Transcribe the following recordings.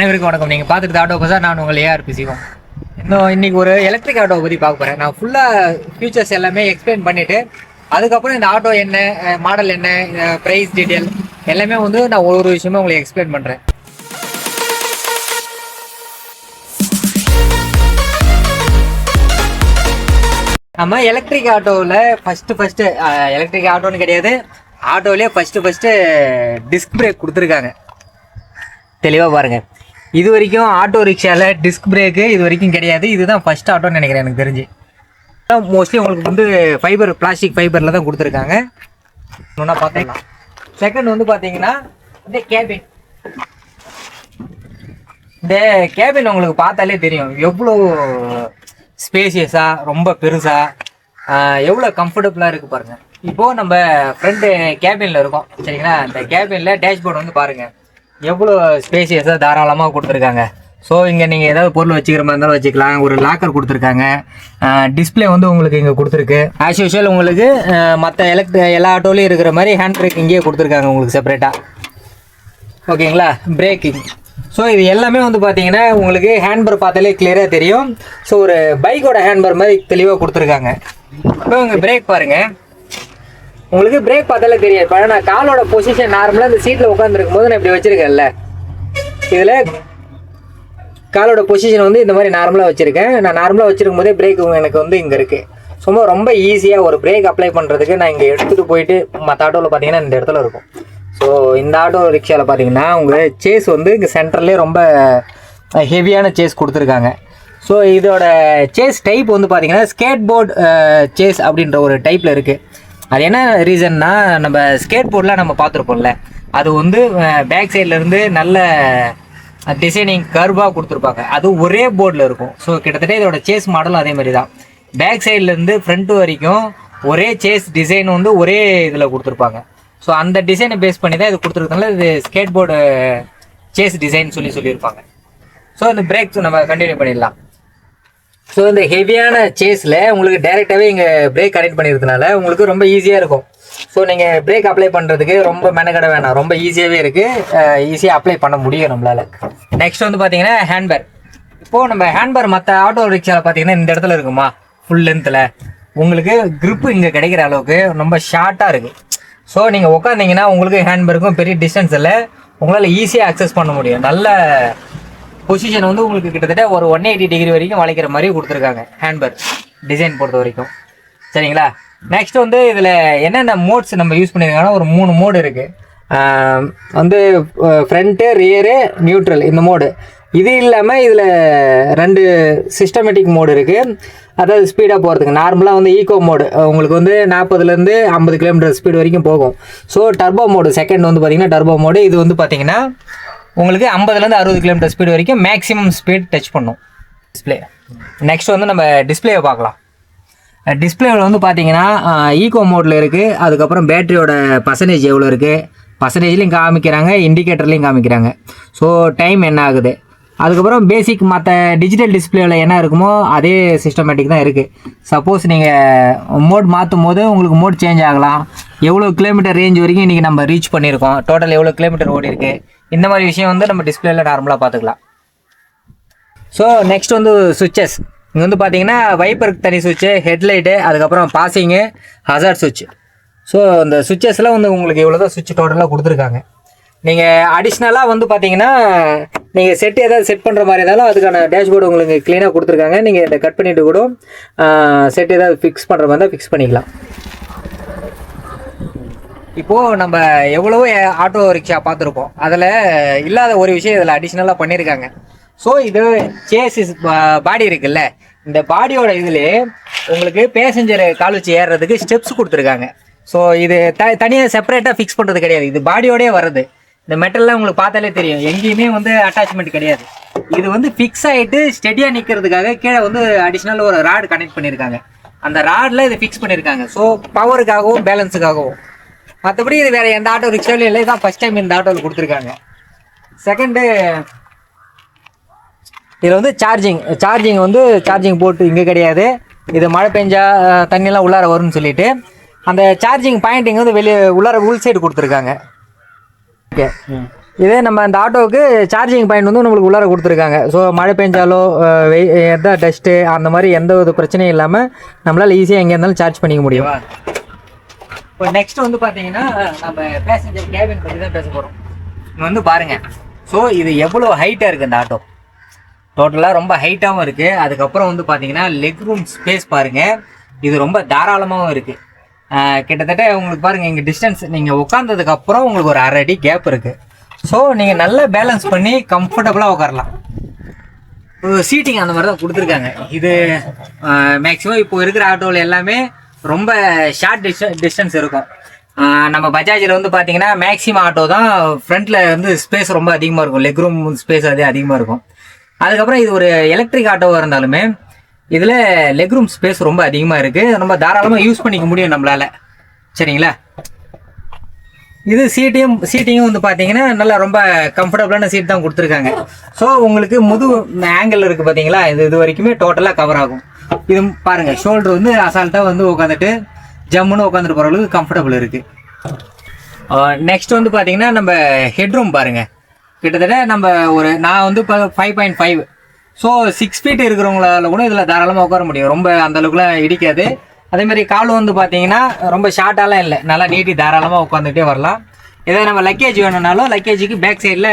அனைவருக்கும் வணக்கம். நீங்கள் பார்த்துட்டு ஆட்டோ பசா நான் உங்கள் ஏஆர் பிசிக்கும் இன்னும் இன்னைக்கு ஒரு எலக்ட்ரிக் ஆட்டோவை பற்றி பார்க்க போகிறேன் நான் ஃபுல்லாக ஃபியூச்சர்ஸ் எல்லாமே எக்ஸ்பிளைன் பண்ணிவிட்டு அதுக்கப்புறம் இந்த ஆட்டோ என்ன மாடல் என்ன ப்ரைஸ் டீட்டெயில் எல்லாமே வந்து நான் ஒரு ஒரு உங்களுக்கு எக்ஸ்பிளைன் பண்ணுறேன் நம்ம எலக்ட்ரிக் ஆட்டோவில் ஃபஸ்ட்டு ஃபஸ்ட்டு எலக்ட்ரிக் ஆட்டோன்னு கிடையாது. ஆட்டோவிலே ஃபஸ்ட்டு ஃபஸ்ட்டு டிஸ்க் பிரேக் கொடுத்துருக்காங்க. தெளிவாக பாருங்கள் இது வரைக்கும் ஆட்டோ ரிக்ஷாவில் டிஸ்க் பிரேக்கு இது வரைக்கும் கிடையாது. இதுதான் ஃபஸ்ட் ஆட்டோன்னு நினைக்கிறேன் எனக்கு தெரிஞ்சு. மோஸ்ட்லி உங்களுக்கு வந்து ஃபைபர் பிளாஸ்டிக் ஃபைபரில் தான் கொடுத்துருக்காங்க. ஒன்றா பார்த்துக்கலாம். செகண்ட் வந்து பார்த்தீங்கன்னா இந்த கேபின் இந்த கேபின் உங்களுக்கு பார்த்தாலே தெரியும். எவ்வளோ ஸ்பேசியஸாக ரொம்ப பெருசாக எவ்வளோ கம்ஃபர்டபுளாக இருக்குது பாருங்கள் இப்போது நம்ம ஃப்ரண்ட் கேபினில் இருக்கோம். சரிங்களா? அந்த கேபினில் டேஷ்போர்டு வந்து பாருங்கள் எவ்வளோ ஸ்பேசியஸாக தாராளமாக கொடுத்துருக்காங்க. ஸோ இங்கே நீங்கள் ஏதாவது பொருள் வச்சுக்கிற மாதிரி இருந்தாலும் வச்சுக்கலாம். ஒரு லாக்கர் கொடுத்துருக்காங்க. டிஸ்ப்ளே வந்து உங்களுக்கு இங்கே கொடுத்துருக்கு. ஆஸ் யூஷுவல் உங்களுக்கு மற்ற எலக்ட் எல்லா ஆட்டோலையும் இருக்கிற மாதிரி ஹேண்ட் பிரேக் இங்கேயே கொடுத்துருக்காங்க உங்களுக்கு செப்பரேட்டாக ஓகேங்களா பிரேக்கிங் ஸோ இது எல்லாமே வந்து பார்த்தீங்கன்னா உங்களுக்கு ஹேண்ட்பர் பார்த்தாலே கிளியராக தெரியும். ஸோ ஒரு பைக்கோட ஹேண்ட்பர் மாதிரி தெளிவாக கொடுத்துருக்காங்க. இப்போ உங்கள் பிரேக் பாருங்கள் உங்களுக்கு பிரேக் பார்த்தாலே தெரியாது இப்போ நான் காலோட பொசிஷன் நார்மலாக இந்த சீட்டில் உட்காந்துருக்கும் போது நான் இப்படி வச்சுருக்கேன்ல. இதில் காலோட பொசிஷன் வந்து இந்த மாதிரி நார்மலாக வச்சுருக்கேன். நான் நார்மலாக வச்சுருக்கும் போதே பிரேக் எனக்கு வந்து இங்கே இருக்குது சும்மா ரொம்ப ஈஸியாக ஒரு பிரேக் அப்ளை பண்ணுறதுக்கு நான் இங்கே எடுத்துகிட்டு போயிட்டு மற்ற ஆட்டோவில் பார்த்தீங்கன்னா இந்த இடத்துல இருக்கும். ஸோ இந்த ஆட்டோ ரிக்ஷாவில் பார்த்தீங்கன்னா உங்கள் சேஸ் வந்து இங்கே சென்டர்லேயே ரொம்ப ஹெவியான சேஸ் கொடுத்துருக்காங்க. ஸோ இதோட சேஸ் டைப் வந்து பார்த்தீங்கன்னா ஸ்கேட் போர்டு சேஸ் அப்படின்ற ஒரு டைப்பில் இருக்குது அது என்ன ரீசன்னா நம்ம ஸ்கேட் போர்டில் நம்ம பார்த்துருப்போம்ல அது வந்து பேக் சைட்லேருந்து நல்ல டிசைனிங் கர்வாக கொடுத்துருப்பாங்க. அது ஒரே போர்டில் இருக்கும். ஸோ கிட்டத்தட்ட இதோட சேஸ் மாடலும் அதே மாதிரி தான் பேக் சைட்லேருந்து ஃப்ரண்ட் வரைக்கும் ஒரே சேஸ் டிசைன் வந்து ஒரே இதில் கொடுத்துருப்பாங்க. ஸோ அந்த டிசைனை பேஸ் பண்ணி தான் இது கொடுத்துருக்கனால இது ஸ்கேட் போர்டு சேஸ் டிசைன் சொல்லி சொல்லியிருப்பாங்க. ஸோ இந்த பிரேக் நம்ம கண்டினியூ பண்ணிடலாம். ஸோ இந்த ஹெவியான சேஸில் உங்களுக்கு டைரெக்டாகவே இங்கே பிரேக் கனெக்ட் பண்ணியிருக்கனால உங்களுக்கு ரொம்ப ஈஸியாக இருக்கும். ஸோ நீங்கள் பிரேக் அப்ளை பண்ணுறதுக்கு ரொம்ப மெனக்கட வேணாம். ரொம்ப ஈஸியாகவே இருக்குது ஈஸியாக அப்ளை பண்ண முடியும் நம்மளால். நெக்ஸ்ட் வந்து பார்த்தீங்கன்னா ஹேண்ட்பேர் இப்போது நம்ம ஹேண்ட்பேர் மற்ற ஆட்டோ ரிக்ஷாவில் பார்த்தீங்கன்னா இந்த இடத்துல இருக்குமா? ஃபுல் லென்த்தில் உங்களுக்கு க்ரிப்பு இங்கே கிடைக்கிற அளவுக்கு ரொம்ப ஷார்ட்டாக இருக்குது ஸோ நீங்கள் உட்காந்திங்கன்னா உங்களுக்கு ஹேண்ட்பேருக்கும் பெரிய டிஸ்டன்ஸ் இல்லை உங்களால் ஈஸியாக அக்சஸ் பண்ண முடியும். நல்ல பொசிஷன் வந்து உங்களுக்கு கிட்டத்தட்ட ஒரு ஒன் எயிட்டி டிகிரி வரைக்கும் வளைக்கிற மாதிரி கொடுத்துருக்காங்க. ஹேண்ட்பேக் டிசைன் பொறுத்த வரைக்கும். சரிங்களா? நெக்ஸ்ட் வந்து இதில் என்னென்ன மோட்ஸ் நம்ம யூஸ் பண்ணியிருக்காங்கன்னா ஒரு மூணு மோடு இருக்குது வந்து ஃப்ரண்ட்டு ரியரு நியூட்ரல் இந்த மோடு இது இல்லாமல் இதில் ரெண்டு சிஸ்டமேட்டிக் மோடு இருக்குது அதாவது ஸ்பீடாக போகிறதுக்கு நார்மலாக வந்து ஈகோ மோடு உங்களுக்கு வந்து நாற்பதுலேருந்து ஐம்பது கிலோமீட்டர் ஸ்பீடு வரைக்கும் போகும். ஸோ டர்போ மோடு செகண்ட் வந்து பார்த்தீங்கன்னா டர்போ மோடு இது வந்து பார்த்தீங்கன்னா உங்களுக்கு ஐம்பதுலேருந்து அறுபது கிலோமீட்டர் ஸ்பீடு வரைக்கும் மேக்ஸிமம் ஸ்பீட் டச் பண்ணும். டிஸ்பிளே நெக்ஸ்ட் வந்து நம்ம டிஸ்பிளேவை பார்க்கலாம். டிஸ்பிளேவில் வந்து பார்த்தீங்கன்னா ஈகோ மோடில் இருக்குது அதுக்கப்புறம் பேட்டரியோட பர்சன்டேஜ் எவ்வளோ இருக்குது பர்சன்டேஜ்லையும் காமிக்கிறாங்க இண்டிகேட்டர்லையும் காமிக்கிறாங்க. ஸோ டைம் என்ன ஆகுது? அதுக்கப்புறம் பேசிக் மற்ற டிஜிட்டல் டிஸ்பிளேவில் என்ன இருக்குமோ அதே சிஸ்டமேட்டிக் தான் இருக்குது சப்போஸ் நீங்கள் மோட் மாற்றும் போது உங்களுக்கு மோட் சேஞ்ச் ஆகலாம். எவ்வளோ கிலோமீட்டர் ரேஞ்ச் வரைக்கும் இன்றைக்கி நம்ம ரீச் பண்ணியிருக்கோம். டோட்டல் எவ்வளோ கிலோமீட்டர் ஓடி இருக்குது இந்த மாதிரி விஷயம் வந்து நம்ம டிஸ்பிளேல நார்மலாக பார்த்துக்கலாம். ஸோ நெக்ஸ்ட் வந்து சுவிட்சஸ் இங்கே வந்து பார்த்தீங்கன்னா வைப்பருக்கு தனி சுவிட்சு ஹெட்லைட்டு அதுக்கப்புறம் பாசிங்கு ஹசார்ட் சுவிட்ச் ஸோ இந்த சுவிட்சஸ்லாம் வந்து உங்களுக்கு இவ்வளோ தான் சுவிட்ச் டோட்டலாக கொடுத்துருக்காங்க. நீங்கள் அடிஷ்னலாக வந்து பார்த்தீங்கன்னா நீங்கள் செட் ஏதாவது செட் பண்ணுற மாதிரி இருந்தாலும் அதுக்கான டேஷ்போர்டு உங்களுக்கு க்ளீனாக கொடுத்துருக்காங்க. நீங்கள் இதை கட் பண்ணிவிட்டு கூட செட் ஏதாவது ஃபிக்ஸ் பண்ணுற மாதிரி இருந்தால் ஃபிக்ஸ் பண்ணிக்கலாம். இப்போது நம்ம எவ்வளவோ ஆட்டோ ரிக்ஷா பார்த்துருப்போம். அதில் இல்லாத ஒரு விஷயம் இதில் அடிஷ்னலாக பண்ணியிருக்காங்க ஸோ இது சேசிஸ் பாடி இருக்குல்ல. இந்த பாடியோட இதில் உங்களுக்கு பேசஞ்சர் கால் வச்சு ஏறுறதுக்கு ஸ்டெப்ஸ் கொடுத்துருக்காங்க. ஸோ இது த தனியாக செப்பரேட்டாக ஃபிக்ஸ் பண்ணுறது கிடையாது. இது பாடியோடயே வர்றது இந்த மெட்டல்லாம் உங்களுக்கு பார்த்தாலே தெரியும். எங்கேயுமே வந்து அட்டாச்மெண்ட் கிடையாது. இது வந்து ஃபிக்ஸ் ஆகிட்டு ஸ்டெடியாக நிற்கிறதுக்காக கீழே வந்து அடிஷ்னல் ஒரு ராடு கனெக்ட் பண்ணியிருக்காங்க அந்த ராடில் இது ஃபிக்ஸ் பண்ணியிருக்காங்க ஸோ பவருக்காகவும் பேலன்ஸுக்காகவும் மற்றபடி இது வேற எந்த ஆட்டோ ரிக்ஷாவிலும் இல்லை. இதான் ஃபர்ஸ்ட் டைம் இந்த ஆட்டோவில் கொடுத்துருக்காங்க. செகண்டு இதில் வந்து சார்ஜிங் சார்ஜிங் வந்து சார்ஜிங் போட்டு இங்கே கிடையாது. இது மழை பெஞ்சா தண்ணியெல்லாம் உள்ளார வரும்னு சொல்லிட்டு அந்த சார்ஜிங் பாயிண்ட் இங்கே வந்து வெளியே உள்ளார உள் சைடு கொடுத்துருக்காங்க. ஓகே இதே நம்ம அந்த ஆட்டோவுக்கு சார்ஜிங் பாயிண்ட் வந்து நம்மளுக்கு உள்ளார கொடுத்துருக்காங்க. ஸோ மழை பெஞ்சாலோ வெய் எந்த டஸ்ட்டு அந்த மாதிரி எந்த ஒரு பிரச்சனையும் இல்லாமல் நம்மளால் ஈஸியாக எங்கே இருந்தாலும் சார்ஜ் பண்ணிக்க முடியும். இப்போ நெக்ஸ்ட் வந்து பார்த்தீங்கன்னா நம்ம பேசஞ்சர் கேபின் பற்றி தான் பேச போகிறோம் இங்கே வந்து பாருங்க. ஸோ இது எவ்வளோ ஹைட்டாக இருக்குது இந்த ஆட்டோ டோட்டலாக ரொம்ப ஹைட்டாகவும் இருக்குது அதுக்கப்புறம் வந்து பார்த்தீங்கன்னா லெக் ரூம் ஸ்பேஸ் பாருங்கள் இது ரொம்ப தாராளமாகவும் இருக்குது கிட்டத்தட்ட உங்களுக்கு பாருங்கள் இங்கே டிஸ்டன்ஸ் நீங்கள் உட்காந்ததுக்கு அப்புறம் உங்களுக்கு ஒரு அரை அடி கேப் இருக்குது ஸோ நீங்கள் நல்லா பேலன்ஸ் பண்ணி கம்ஃபர்டபுளாக உட்காரலாம் சீட்டிங் அந்த மாதிரி தான் கொடுத்துருக்காங்க. இது மேக்ஸிமம் இப்போ இருக்கிற ஆட்டோவில் எல்லாமே ரொம்ப ஷார்ட் டிஸ்ட டிஸ்டன்ஸ் இருக்கும். நம்ம பஜாஜில் வந்து பார்த்தீங்கன்னா மேக்ஸிமம் ஆட்டோ தான் ஃப்ரண்ட்டில் வந்து ஸ்பேஸ் ரொம்ப அதிகமாக இருக்கும். லெக் ரூம் ஸ்பேஸ் அதே அதிகமாக இருக்கும். அதுக்கப்புறம் இது ஒரு எலக்ட்ரிக் ஆட்டோவாக இருந்தாலுமே இதில் லெக் ரூம் ஸ்பேஸ் ரொம்ப அதிகமாக இருக்குது ரொம்ப தாராளமாக யூஸ் பண்ணிக்க முடியும் நம்மளால். சரிங்களா? இது சீட்டையும் சீட்டிங்கும் வந்து பார்த்தீங்கன்னா நல்லா ரொம்ப கம்ஃபர்டபுளான சீட் தான் கொடுத்துருக்காங்க. ஸோ உங்களுக்கு முது ஆங்கிள் இருக்குது பார்த்தீங்களா இது இது வரைக்குமே டோட்டலாக கவர் ஆகும். இது பாருங்கள் ஷோல்டர் வந்து அசால்ட்டாக வந்து உட்காந்துட்டு ஜம்முன்னு உட்காந்துட்டு போகிற அளவுக்கு கம்ஃபர்டபுள் இருக்குது நெக்ஸ்ட் வந்து பார்த்தீங்கன்னா நம்ம ஹெட்ரூம் பாருங்கள் கிட்டத்தட்ட நம்ம ஒரு நான் வந்து இப்போ five point five so six feet இருக்கிறவங்களால கூட இதில் தாராளமாக உட்கார முடியும். ரொம்ப அந்த அளவுக்குலாம் இடிக்காது. அதே மாதிரி கால் வந்து பார்த்தீங்கன்னா ரொம்ப ஷார்ட்டாலாம் இல்லை. நல்லா நீட்டி தாராளமாக உட்காந்துட்டே வரலாம். இதே நம்ம லக்கேஜ் வேணும்னாலும் லக்கேஜுக்கு பேக் சைடில்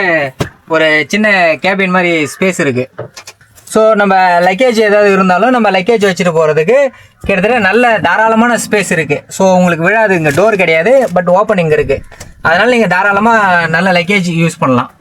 ஒரு சின்ன கேபின் மாதிரி ஸ்பேஸ் இருக்குது ஸோ நம்ம லக்கேஜ் ஏதாவது இருந்தாலும் நம்ம லக்கேஜ் வச்சுட்டு போகிறதுக்கு கிட்டத்தட்ட நல்ல தாராளமான ஸ்பேஸ் இருக்குது ஸோ உங்களுக்கு விழாது இங்கே டோர் கிடையாது பட் ஓப்பனிங் இருக்குது அதனால் நீங்கள் தாராளமாக நல்ல லக்கேஜ் யூஸ் பண்ணலாம்.